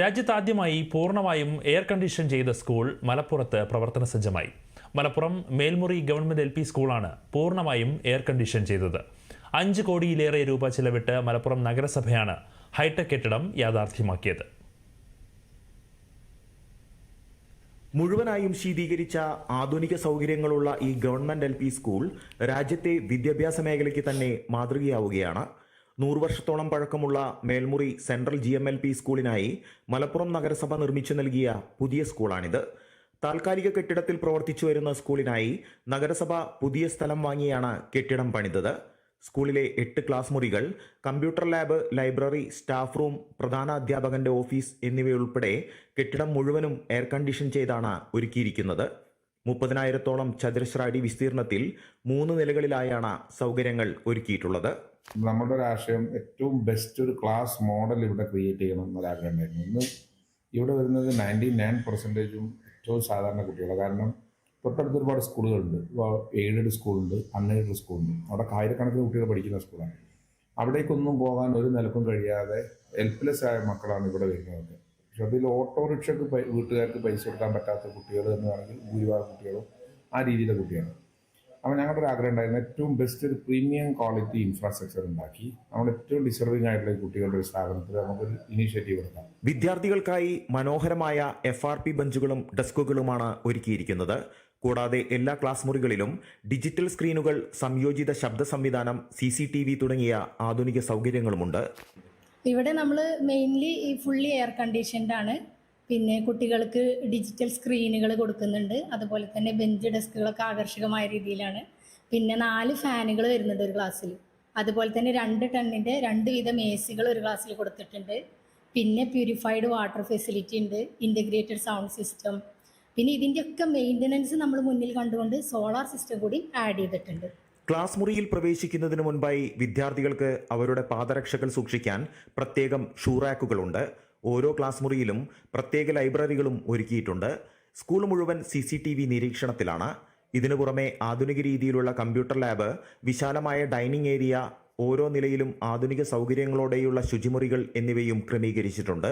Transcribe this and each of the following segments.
രാജ്യത്താദ്യമായി പൂർണമായും air condition ചെയ്ത school മലപ്പുറത്ത് പ്രവർത്തന സജ്ജമായി. മലപ്പുറം മേൽമുറി ഗവൺമെന്റ് എൽ സ്കൂളാണ് പൂർണമായും എയർ കണ്ടീഷൻ ചെയ്തത്. അഞ്ച് കോടിയിലേറെ രൂപ ചിലവിട്ട് മലപ്പുറം നഗരസഭയാണ് ഹൈടെക് കെട്ടിടം യാഥാർത്ഥ്യമാക്കിയത്. മുഴുവനായും ശീതീകരിച്ച ആധുനിക സൗകര്യങ്ങളുള്ള ഈ ഗവൺമെന്റ് എൽ സ്കൂൾ രാജ്യത്തെ വിദ്യാഭ്യാസ മേഖലയ്ക്ക് തന്നെ മാതൃകയാവുകയാണ്. നൂറ് വർഷത്തോളം പഴക്കമുള്ള Melmuri central G M L P സ്കൂളിനായി Malappuram നഗരസഭ നിർമ്മിച്ചു നൽകിയ പുതിയ സ്കൂളാണിത്. താൽക്കാലിക കെട്ടിടത്തിൽ പ്രവർത്തിച്ചു വരുന്ന സ്കൂളിനായി നഗരസഭ പുതിയ സ്ഥലം വാങ്ങിയാണ് കെട്ടിടം പണിതത്. സ്കൂളിലെ എട്ട് ക്ലാസ് മുറികൾ computer lab library staff room പ്രധാന അധ്യാപകന്റെ ഓഫീസ് എന്നിവയുൾപ്പെടെ കെട്ടിടം മുഴുവനും എയർ കണ്ടീഷൻ ചെയ്താണ് ഒരുക്കിയിരിക്കുന്നത്. മുപ്പതിനായിരത്തോളം ചതുരശ്ര അടി വിസ്തീർണത്തിൽ മൂന്ന് നിലകളിലായാണ് സൗകര്യങ്ങൾ ഒരുക്കിയിട്ടുള്ളത്. നമ്മുടെ ഒരു ആശയം ഏറ്റവും ബെസ്റ്റ് ഒരു ക്ലാസ് മോഡൽ ഇവിടെ ക്രിയേറ്റ് ചെയ്യണം എന്നൊരാഗ്രഹം ഉണ്ടായിരുന്നു ഇന്ന് ഇവിടെ വരുന്നത് നയന്റി നയൻ പെർസെന്റേജും ഏറ്റവും സാധാരണ കുട്ടികളാണ്. കാരണം തൊട്ടടുത്ത് ഒരുപാട് സ്കൂളുകളുണ്ട്. എയ്ഡഡ് സ്കൂളുണ്ട് അൺഎയ്ഡഡ് സ്കൂളുണ്ട്. അവിടെ ആയിരക്കണക്കിന് കുട്ടികൾ പഠിക്കുന്ന സ്കൂളാണ്. അവിടേക്കൊന്നും പോകാൻ ഒരു നിലക്കും കഴിയാതെ ഹെൽപ്ലെസ് ആയ മക്കളാണ് ഇവിടെ വരുന്നത്. പക്ഷെ അതിൽ ഓട്ടോറിക്ഷക്ക് വീട്ടുകാർക്ക് പൈസ കൊടുക്കാൻ പറ്റാത്ത കുട്ടികൾ എന്ന് പറഞ്ഞാൽ ഭൂരിഭാഗം കുട്ടികളും ആ രീതിയിലെ കുട്ടിയാണ് അപ്പോൾ ഞങ്ങളുടെ ഒരു ആഗ്രഹം ഉണ്ടായിരുന്നു. ഏറ്റവും ബെസ്റ്റ് ഒരു പ്രീമിയം ക്വാളിറ്റി ഇൻഫ്രാസ്ട്രക്ചർ ഉണ്ടാക്കി. നമ്മൾ ഏറ്റവും ഡിസർവിംഗ് ആയിട്ടുള്ള കുട്ടികളുടെ ഒരു സ്ഥാപനത്തിൽ നമുക്കൊരു ഇനീഷ്യേറ്റീവ് എടുക്കാം. വിദ്യാർത്ഥികൾക്കായി മനോഹരമായ എഫ് ആർ പി ബെഞ്ചുകളും ഡെസ്കുകളുമാണ് ഒരുക്കിയിരിക്കുന്നത്. കൂടാതെ എല്ലാ ക്ലാസ് മുറികളിലും ഡിജിറ്റൽ സ്ക്രീനുകൾ സംയോജിത ശബ്ദ സംവിധാനം സി സി ടി വി തുടങ്ങിയ ആധുനിക സൗകര്യങ്ങളുമുണ്ട്. ഇവിടെ നമ്മൾ മെയിൻലി ഫുള്ളി എയർ കണ്ടീഷൻഡ് ആണ്. പിന്നെ കുട്ടികൾക്ക് ഡിജിറ്റൽ സ്ക്രീനുകൾ കൊടുക്കുന്നുണ്ട്. അതുപോലെ തന്നെ ബെഞ്ച് ഡെസ്കുകളൊക്കെ ആകർഷകമായ രീതിയിലാണ്. പിന്നെ നാല് ഫാനുകൾ വരുന്നുണ്ട് ഒരു ക്ലാസ്സിൽ അതുപോലെ തന്നെ രണ്ട് ടണ്ണിന്റെ രണ്ട് വിധം എ സികൾ ഒരു ക്ലാസ്സിൽ കൊടുത്തിട്ടുണ്ട്. പിന്നെ പ്യൂരിഫൈഡ് വാട്ടർ ഫെസിലിറ്റി ഉണ്ട് ഇന്റഗ്രേറ്റഡ് സൗണ്ട് സിസ്റ്റം പിന്നെ ഇതിന്റെയൊക്കെ മെയിന്റനൻസ് നമ്മൾ മുന്നിൽ കണ്ടുകൊണ്ട് സോളാർ സിസ്റ്റം കൂടി ആഡ് ചെയ്തിട്ടുണ്ട്. ക്ലാസ് മുറിയിൽ പ്രവേശിക്കുന്നതിന് മുൻപായി വിദ്യാർത്ഥികൾക്ക് അവരുടെ പാദരക്ഷകൾ സൂക്ഷിക്കാൻ പ്രത്യേകം ഷൂറാക്കുകളുണ്ട് ഓരോ ക്ലാസ് മുറിയിലും പ്രത്യേക ലൈബ്രറികളും ഒരുക്കിയിട്ടുണ്ട്. സ്കൂൾ മുഴുവൻ സി സി ടി വി നിരീക്ഷണത്തിലാണ്. ഇതിനു പുറമെ ആധുനിക രീതിയിലുള്ള കമ്പ്യൂട്ടർ ലാബ് വിശാലമായ ഡൈനിങ് ഏരിയ ഓരോ നിലയിലും ആധുനിക സൗകര്യങ്ങളോടെയുള്ള ശുചിമുറികൾ എന്നിവയും ക്രമീകരിച്ചിട്ടുണ്ട്.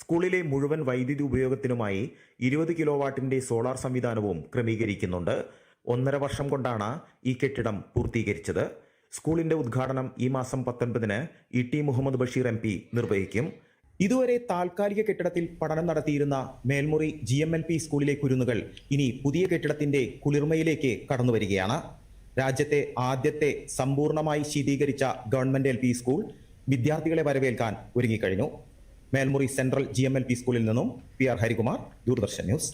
സ്കൂളിലെ മുഴുവൻ വൈദ്യുതി ഉപയോഗത്തിനുമായി ഇരുപത് കിലോ വാട്ടിന്റെ സോളാർ സംവിധാനവും ക്രമീകരിക്കുന്നുണ്ട്. ഒന്നര വർഷം കൊണ്ടാണ് ഈ കെട്ടിടം പൂർത്തീകരിച്ചത്. സ്കൂളിന്റെ ഉദ്ഘാടനം ഈ മാസം പത്തൊൻപതിന് E T Muhammad Basheer M നിർവഹിക്കും. ഇതുവരെ താൽക്കാലിക കെട്ടിടത്തിൽ പഠനം നടത്തിയിരുന്ന Melmuri G M L P സ്കൂളിലെ കുരുന്നുകൾ ഇനി പുതിയ കെട്ടിടത്തിന്റെ കുളിർമയിലേക്ക് കടന്നു വരികയാണ്. രാജ്യത്തെ ആദ്യത്തെ സമ്പൂർണമായി ശീതീകരിച്ച ഗവൺമെന്റ് എൽ പി സ്കൂൾ വിദ്യാർത്ഥികളെ വരവേൽക്കാൻ ഒരുങ്ങിക്കഴിഞ്ഞു. Melmuri central G M L P സ്കൂളിൽ നിന്നും P R Harikumar Doordarshan news.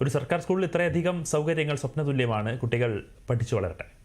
ഒരു സർക്കാർ സ്കൂളിൽ ഇത്രയധികം സൗകര്യങ്ങൾ സ്വപ്നതുല്യമാണ് കുട്ടികൾ പഠിച്ചു വളരട്ടെ.